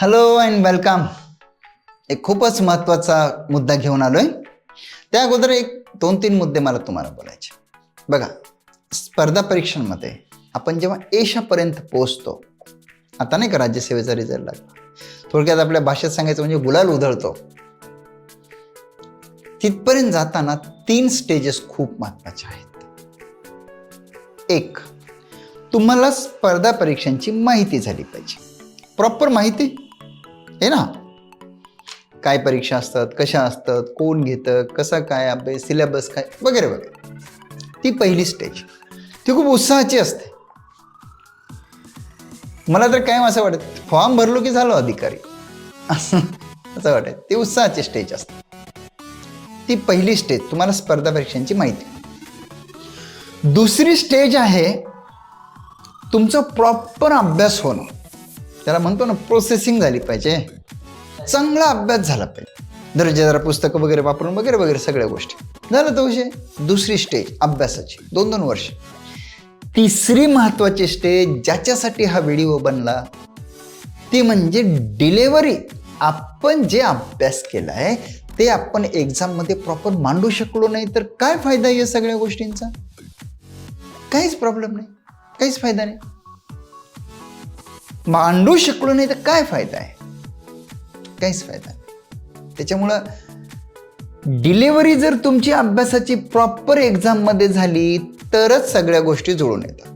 Hello and welcome एक खूपच महत्त्वाचा मुद्दा घेऊन आलोय. त्या अगोदर एक दोन तीन मुद्दे मला तुम्हाला बोलायचे. बघा स्पर्धा परीक्षांमध्ये आपण जेव्हा एशापर्यंत पोहोचतो आता नाही का राज्यसेवेचा रिझल्ट लागला. थोडक्यात आपल्या भाषेत सांगायचं म्हणजे गुलाल उधळतो. तिथपर्यंत जाताना तीन स्टेजेस खूप महत्त्वाचे आहेत. एक तुम्हाला स्पर्धा परीक्षांची माहिती झाली पाहिजे. प्रॉपर माहिती? आहे ना? काय परीक्षा असतात कशा असतात कोण घेतं कसा काय अभ्यास सिलेबस काय वगैरे वगैरे. ती पहिली स्टेज ती खूप उत्साहाची असते. मला तर काय असं वाटत फॉर्म भरलो की झालो अधिकारी. असं असं वाटत ती उत्साहाची स्टेज असते. ती पहिली स्टेज तुम्हाला स्पर्धा परीक्षांची माहिती. दुसरी स्टेज आहे तुमचा प्रॉपर अभ्यास होणं. त्याला म्हणतो ना प्रोसेसिंग झाली पाहिजे. चांगला अभ्यास झाला पाहिजे. दर्जेदार पुस्तकं वगैरे वापरून वगैरे वगैरे सगळ्या गोष्टी. झालं तो विषय. दुसरी स्टेज अभ्यासाची. दोन दोन वर्ष. तिसरी महत्वाची स्टेज ज्याच्यासाठी हा व्हिडिओ बनला ती म्हणजे डिलेवरी आपण जे अभ्यास केलाय ते आपण एक्झाममध्ये प्रॉपर मांडू शकलो नाही तर काय फायदा आहे या सगळ्या गोष्टींचा? काहीच प्रॉब्लेम नाही. काहीच फायदा नाही. मांडू शकलो नाही तर काय फायदा आहे? काहीच फायदा नाही. त्याच्यामुळं डिलेवरी जर तुमची अभ्यासाची प्रॉपर एक्झाममध्ये झाली तरच सगळ्या गोष्टी जुळून येतात.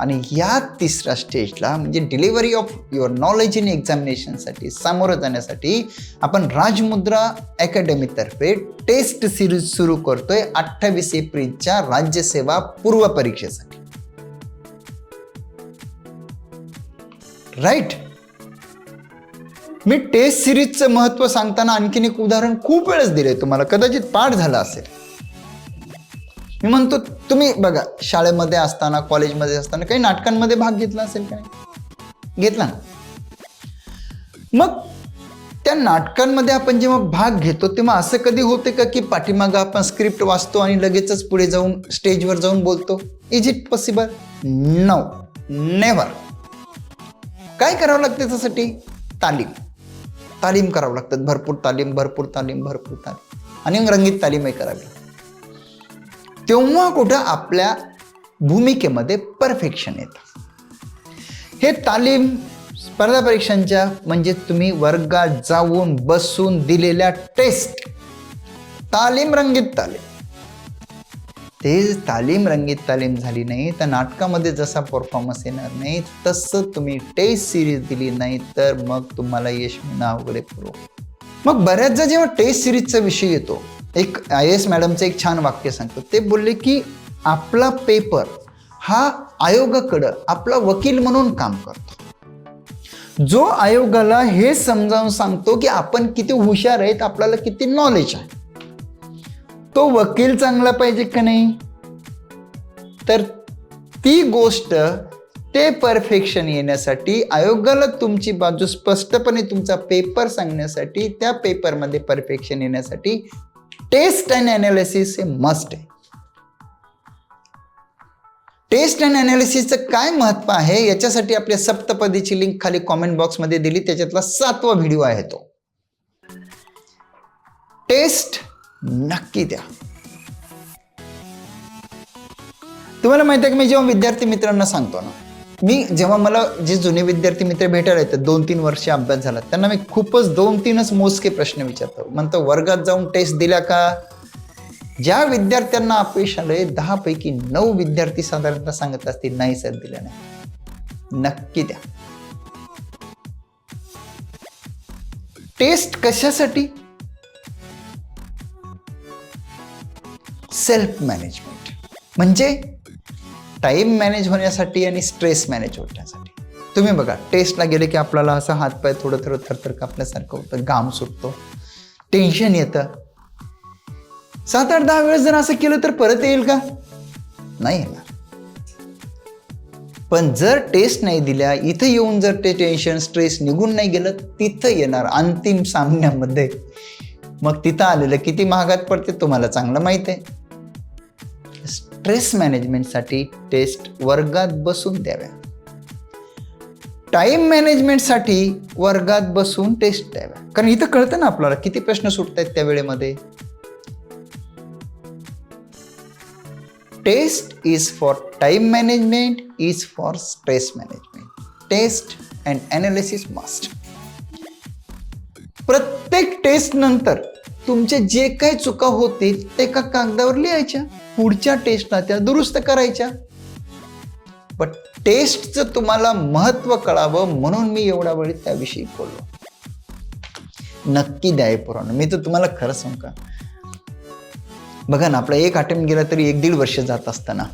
आणि या तिसऱ्या स्टेजला म्हणजे delivery of your knowledge in एक्झामिनेशनसाठी सामोरं जाण्यासाठी आपण राजमुद्रा अकॅडमीतर्फे टेस्ट सिरीज सुरू करतोय अठ्ठावीस एप्रिलच्या राज्यसेवा पूर्व परीक्षेसाठी. राईट मी टेस्ट सिरीजचं महत्त्व सांगताना आणखीन एक उदाहरण खूप वेळेस दिले तुम्हाला. कदाचित पाठ झाला असेल. मी म्हणतो तुम्ही बघा शाळेमध्ये असताना कॉलेजमध्ये असताना काही नाटकांमध्ये भाग घेतला असेल का नाही? घेतला ना? मग त्या नाटकांमध्ये आपण जेव्हा भाग घेतो तेव्हा असं कधी होते का की पाठीमागं आपण स्क्रिप्ट वाचतो आणि लगेचच पुढे जाऊन स्टेजवर जाऊन बोलतो? Is it possible no never काय करावं लागतं त्यासाठी? तालीम. तालीम करावं लागतात भरपूर तालीम भरपूर तालीम भरपूर तालीम. आणि रंगीत तालीमही करावी तेव्हा कुठं आपल्या भूमिकेमध्ये परफेक्शन येतं. हे तालीम स्पर्धा परीक्षांच्या म्हणजे तुम्ही वर्गात जाऊन बसून दिलेल्या टेस्ट तालीम रंगीत तालीम. ते तालीम रंगीत तालीम झाली नाही तर नाटकामध्ये जसा परफॉर्मन्स येणार नाही तसं तुम्ही टेस्ट सिरीज दिली नाही तर मग तुम्हाला यश मिळणं अवघड आहे मग बऱ्याचदा जेव्हा टेस्ट सिरीजचा विषय येतो एक आय एस मॅडमचं एक छान वाक्य सांगतो. ते बोलले की आपला पेपर हा आयोगाकडं आपला वकील म्हणून काम करतो. जो आयोगाला हे समजावून सांगतो की आपण किती हुशार आहेत आपल्याला किती नॉलेज आहे. तो वकील चांगला पाहिजे का नाही? तर ती गोष्ट ते परफेक्शन येण्यासाठी आयोगाला तुमची बाजू स्पष्टपणे तुमचा पेपर सांगण्यासाठी त्या पेपरमध्ये परफेक्शन येण्यासाठी टेस्ट अँड अनालिसिस हे मस्ट आहे. टेस्ट अँड अनालिसिसचं काय महत्त्व आहे याच्यासाठी आपल्या सप्तपदीची लिंक खाली कॉमेंट बॉक्समध्ये दिली त्याच्यातला सातवा व्हिडिओ आहे तो. टेस्ट नक्की द्या. तुम्हाला माहिती आहे की मी जेव्हा विद्यार्थी मित्रांना सांगतो ना मी जेव्हा मला जे जुने विद्यार्थी मित्र भेटायला येतात दोन तीन वर्ष अभ्यास झाला त्यांना मी खूपच दोन तीनच मोजके प्रश्न विचारतो. म्हणतो वर्गात जाऊन टेस्ट दिल्या का? ज्या विद्यार्थ्यांना अपयश आलंय दहा पैकी नऊ विद्यार्थी साधारणतः सांगत असतील नाही सर दिल्या नाही. नक्की द्या. टेस्ट कशासाठी? सेल्फ मॅनेजमेंट म्हणजे टाईम मॅनेज होण्यासाठी आणि स्ट्रेस मॅनेज होण्यासाठी. तुम्ही बघा टेस्टला गेले की आपल्याला असं हातपाय थोडं थोडं थरथर कापल्यासारखं होतं घाम सुटतो टेन्शन येतं. सात आठ दहा वेळेस जर असं केलं तर परत येईल का? नाही येणार. पण जर टेस्ट नाही दिल्या इथं येऊन जर ते टेन्शन स्ट्रेस निघून नाही गेलं तिथं येणार अंतिम सामन्यामध्ये. मग तिथं आलेलं किती महागात पडते तुम्हाला चांगलं माहीत आहे. स्ट्रेस मॅनेजमेंटसाठी टेस्ट वर्गात बसून द्याव्या. टाइम मॅनेजमेंटसाठी वर्गात बसून टेस्ट द्याव्या. कारण इथं कळतं ना आपल्याला किती प्रश्न सुटत आहेत त्या वेळेमध्ये. Test is for time management is for stress management. Test and analysis must. प्रत्येक टेस्ट नंतर तुमचे जे काही चुका होतील ते एका कागदावर लिहायच्या. पुढच्या टेस्टला त्या दुरुस्त करायच्या. पण टेस्टचं तुम्हाला महत्त्व कळावं म्हणून मी एवढ्या वेळी त्याविषयी बोललो. नक्की द्याय पुराण. मी तर तुम्हाला खरं सांग का? बघा ना आपला एक अटेम्प्ट गेला तरी एक दीड वर्ष जात असताना.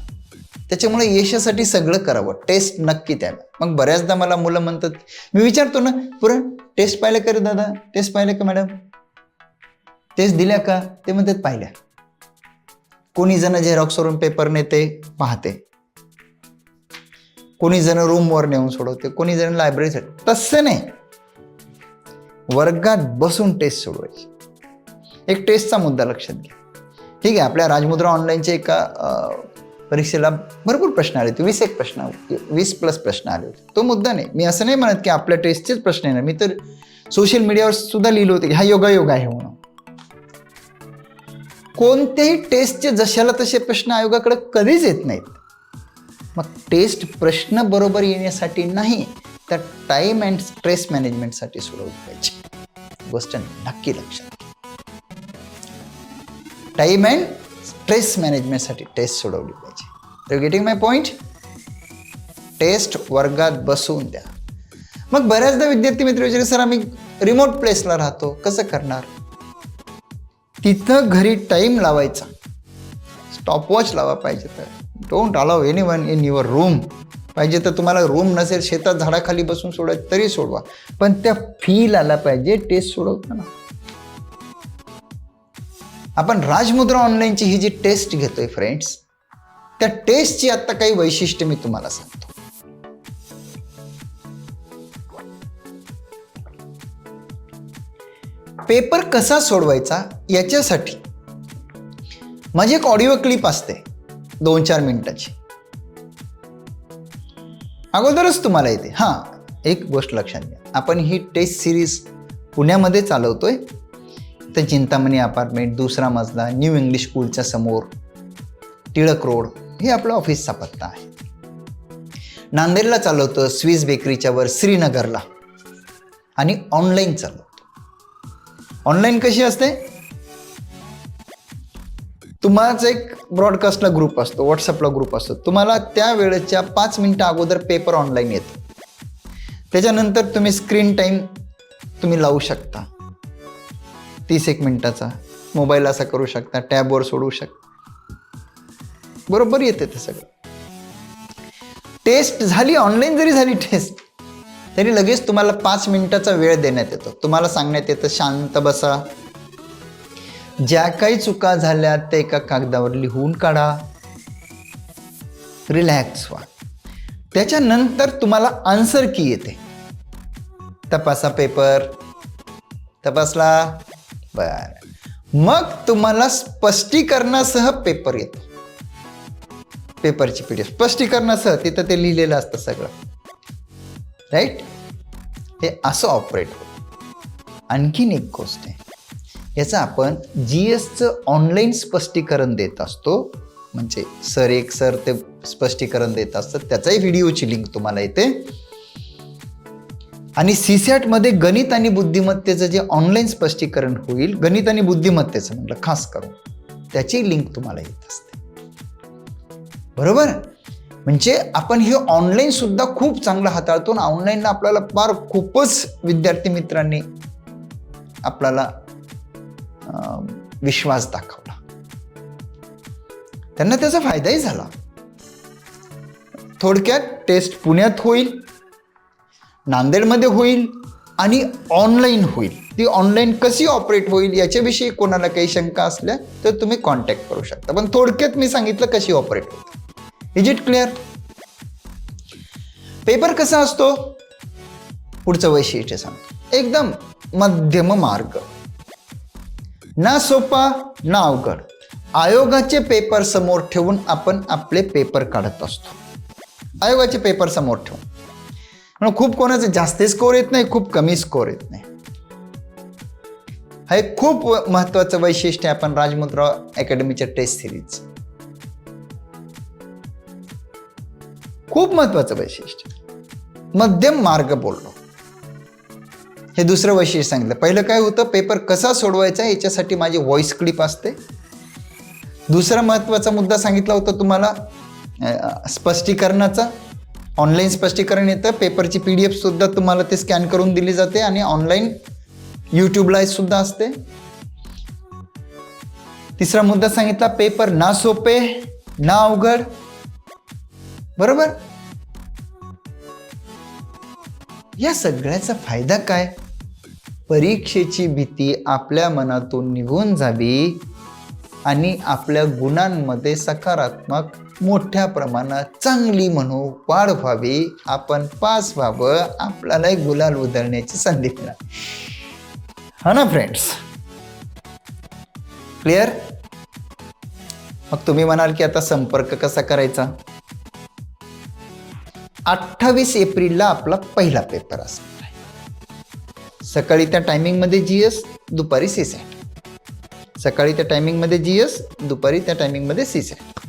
त्याच्यामुळे यशासाठी सगळं करावं. टेस्ट नक्की द्यायला मग बऱ्याचदा मला मुलं म्हणतात मी विचारतो ना पुरण टेस्ट पाहिलं का रे दादा? टेस्ट पाहिलं का मॅडम टेस्ट दिल्या का? ते म्हणतात पाहिल्या. कोणी जण झेरॉक्सवरून पेपर नेते पाहते. कोणी जण रूमवर नेऊन सोडवते कोणी जण लायब्ररी तसं नाही. वर्गात बसून टेस्ट सोडवायची. एक टेस्टचा मुद्दा लक्षात घ्या. ठीक आहे आपल्या राजमुद्रा ऑनलाईनच्या एका परीक्षेला भरपूर प्रश्न आले होते वीस एक प्रश्न वीस प्लस प्रश्न आले होते. तो मुद्दा नाही. मी असं नाही म्हणत की आपल्या टेस्टचेच प्रश्न येणार. मी तर सोशल मीडियावर सुद्धा लिहिलं होतं की हा योगायोग आहे म्हणून. कोणत्याही टेस्टचे जशाला तसे प्रश्न आयोगाकडे कधीच येत नाहीत. मग टेस्ट प्रश्न बरोबर येण्यासाठी नाही तर टाइम अँड स्ट्रेस मॅनेजमेंटसाठी सोडवली पाहिजे. गोष्ट नक्की लक्षात टाईम अँड स्ट्रेस मॅनेजमेंटसाठी टेस्ट सोडवली पाहिजे. गेटिंग माय पॉईंट टेस्ट वर्गात बसवून द्या. मग बऱ्याचदा विद्यार्थी मित्र विचारले सर आम्ही रिमोट प्लेसला राहतो. कसं करणार? तिथं घरी टाईम लावायचा. स्टॉपवॉच लावा पाहिजे तर. Don't allow anyone in your room पाहिजे तर तुम्हाला रूम नसेल शेतात झाडाखाली बसून सोडायचं तरी सोडवा. पण त्या फील आला पाहिजे टेस्ट सोडवताना. आपण राजमुद्रा ऑनलाईनची ही जी टेस्ट घेतोय फ्रेंड्स त्या टेस्टची आता काही वैशिष्ट्य मी तुम्हाला सांगतो. पेपर कसा सोडवायचा याच्यासाठी. माझी एक ऑडिओ क्लिप असते दोन चार मिनिटाची. अगोदरच तुम्हाला येते. हां एक गोष्ट लक्षात घ्या. आपण ही टेस्ट सिरीज पुण्यामध्ये चालवतोय. तर चिंतामणी अपार्टमेंट दुसरा मजला न्यू इंग्लिश स्कूलच्या समोर टिळक रोड हे आपलं ऑफिसचा पत्ता आहे. नांदेडला चालवतो स्विस बेकरीच्या वर श्रीनगरला. आणि ऑनलाईन चालवतो ऑनलाईन कशी असते? तुम्हालाच एक ब्रॉडकास्टला ग्रुप असतो व्हॉट्सअपला ग्रुप असतो. तुम्हाला त्या वेळेच्या पाच मिनटं अगोदर पेपर ऑनलाईन येतो. त्याच्यानंतर तुम्ही स्क्रीन टाईम तुम्ही लावू शकता. तीस एक मिनटाचा. मोबाईल असा करू शकता टॅबवर सोडू शकता. बरोबर येते ते सगळं. टेस्ट झाली ऑनलाईन जरी झाली टेस्ट तरी लगेच तुम्हाला पाच मिनिटाचा वेळ देण्यात येतो. तुम्हाला सांगण्यात येतं शांत बसा. ज्या काही चुका झाल्या त्या एका कागदावर लिहून काढा. रिलॅक्स व्हा. त्याच्यानंतर तुम्हाला आन्सर की येते. तपासा पेपर तपासला. बर. मग तुम्हाला स्पष्टीकरणासह पेपर येतो. पेपरची पी डी एफ स्पष्टीकरणासह तिथं ते लिहिलेलं असतं सगळं. राईट? हे असं ऑपरेट होतं. आणखीन एक गोष्ट आहे. याचं आपण जी एसचं ऑनलाईन स्पष्टीकरण देत असतो म्हणजे सर एक सर ते स्पष्टीकरण देत असतात त्याचाही व्हिडिओची लिंक तुम्हाला येते. आणि सीसॅटमध्ये गणित आणि बुद्धिमत्तेचं जे ऑनलाईन स्पष्टीकरण होईल गणित आणि बुद्धिमत्तेचं म्हटलं खास करून त्याची लिंक तुम्हाला येत असते. बरोबर? म्हणजे आपण हे ऑनलाईन सुद्धा खूप चांगलं हाताळतो आणि ऑनलाईनला आपल्याला फार खूपच विद्यार्थी मित्रांनी आपल्याला विश्वास दाखवला. त्यांना त्याचा फायदाही झाला. थोडक्यात टेस्ट पुण्यात होईल नांदेडमध्ये होईल आणि ऑनलाईन होईल. ती ऑनलाईन कशी ऑपरेट होईल याच्याविषयी कोणाला काही शंका असल्या तर तुम्ही कॉन्टॅक्ट करू शकता. पण थोडक्यात मी सांगितलं कशी ऑपरेट होते. इज इट क्लिअर पेपर कसा असतो? पुढचं वैशिष्ट्य सांगतो. एकदम मध्यम मार्ग. ना सोपा ना अवघड. आयोगाचे पेपर समोर ठेवून आपण आपले पेपर काढत असतो. आयोगाचे पेपर समोर ठेवून. म्हणून खूप कोणाचे जास्त स्कोर येत नाही खूप कमी स्कोर येत नाही. हे खूप महत्वाचं वैशिष्ट्य आहे आपण राजमुद्रा अकॅडमीच्या टेस्ट सिरीज खूप महत्वाचं वैशिष्ट्य. मध्यम मार्ग बोललो हे दुसरं वैशिष्ट्य सांगितलं. पहिलं काय होतं? पेपर कसा सोडवायचा याच्यासाठी माझी व्हॉइस क्लिप असते. दुसरा महत्त्वाचा मुद्दा सांगितला होता तुम्हाला स्पष्टीकरणाचा. ऑनलाईन स्पष्टीकरण येतं. पेपरची पी डी एफ सुद्धा तुम्हाला ते स्कॅन करून दिली जाते आणि ऑनलाईन यूट्यूबला सुद्धा असते. तिसरा मुद्दा सांगितला पेपर ना सोपे ना अवघड. बरोबर? या सगळ्याचा फायदा काय? परीक्षेची भीती आपल्या मनातून निघून जावी आणि आपल्या गुणांमध्ये सकारात्मक मोठ्या प्रमाणात चांगली म्हणू वाढ व्हावी. आपण पास व्हावं आपल्याला एक गुलाल उधळण्याची संधी मिळावी. हा ना फ्रेंड्स क्लिअर मग तुम्ही म्हणाल की आता संपर्क कसा करायचा? अठ्ठावीस एप्रिलला आपला पहिला पेपर असणार आहे सकाळी त्या टायमिंगमध्ये जी एस दुपारी सी सॅट सकाळी त्या टायमिंगमध्ये जी एस दुपारी त्या टायमिंगमध्ये सी सॅट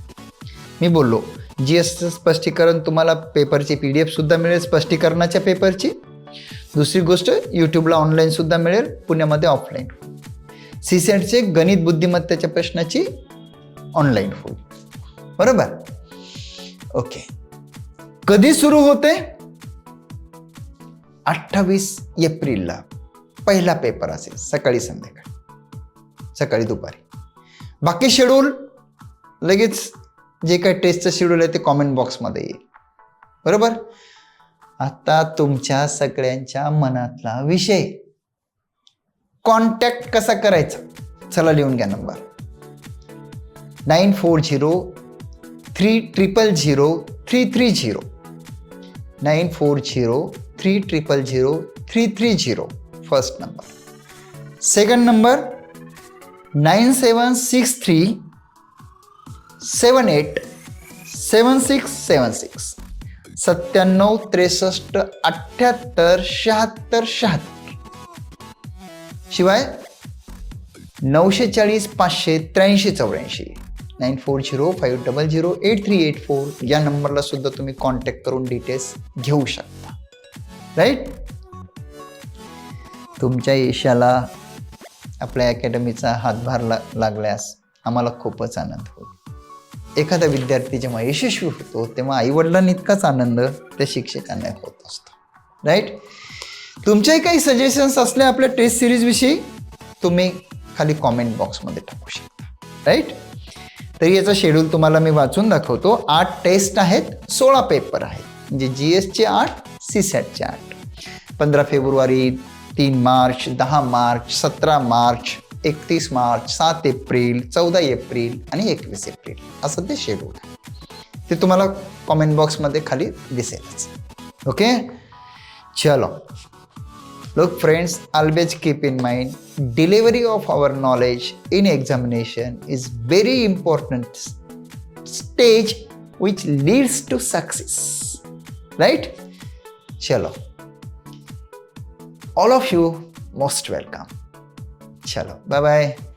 मी बोललो जी एसचं स्पष्टीकरण तुम्हाला पेपरची पी डी एफसुद्धा मिळेल स्पष्टीकरणाच्या पेपरची दुसरी गोष्ट यूट्यूबला ऑनलाईन सुद्धा मिळेल पुण्यामध्ये ऑफलाईन सी सॅटचे गणित बुद्धिमत्तेच्या प्रश्नाची ऑनलाईन होईल. बरोबर? ओके कधी सुरू होते? अठ्ठावीस एप्रिलला पहिला पेपर असेल सकाळी संध्याकाळी. सकाळी दुपारी. बाकी शेड्यूल लगेच जे काही टेस्टचं शेड्यूल आहे ते कॉमेंट बॉक्समध्ये येईल. बरोबर? आता तुमच्या सगळ्यांच्या मनातला विषय. कॉन्टॅक्ट कसा करायचा? चला लिहून घ्या number nine four zero three triple zero three three zero. Nine four zero three triple zero three three zero. First number second number nine seven six three seven eight seven six seven six. सत्त्याण्णव त्रेसष्ट अठ्ठ्याहत्तर शहात्तर शहात्तर. शिवाय नऊशे चाळीस पाचशे त्र्याऐंशी चौऱ्याऐंशी. Nine four zero five double zero eight three eight four या नंबरला सुद्धा तुम्ही कॉन्टॅक्ट करून डिटेल्स घेऊ शकता. राईट तुमच्या यशाला आपल्या अकॅडमीचा हातभार ला लागल्यास आम्हाला खूपच आनंद होईल. एखादा विद्यार्थी जेव्हा यशस्वी होतो तेव्हा आईवडिलांनी इतकाच आनंद त्या शिक्षकांना होत असतो. राईट तुमच्याही काही सजेशन्स असल्या आपल्या टेस्ट सिरीजविषयी तुम्ही खाली कॉमेंट बॉक्समध्ये टाकू शकता. राईट तरी याचा शेड्यूल तुम्हाला मी वाचून दाखवतो. आठ टेस्ट आहेत सोळा पेपर आहेत. म्हणजे जी एसचे आठ सी सॅटचे आठ. पंधरा फेब्रुवारी तीन मार्च दहा मार्च सतरा मार्च एकतीस मार्च सात एप्रिल चौदा एप्रिल आणि एकवीस एप्रिल. असं ते शेड्यूल आहे. ते तुम्हाला कॉमेंट बॉक्समध्ये खाली दिसेलच. ओके चलो. Look, friends, always keep in mind delivery of our knowledge in examination is very important stage which leads to success. Right? Chalo. All of you most welcome. Chalo. Bye bye.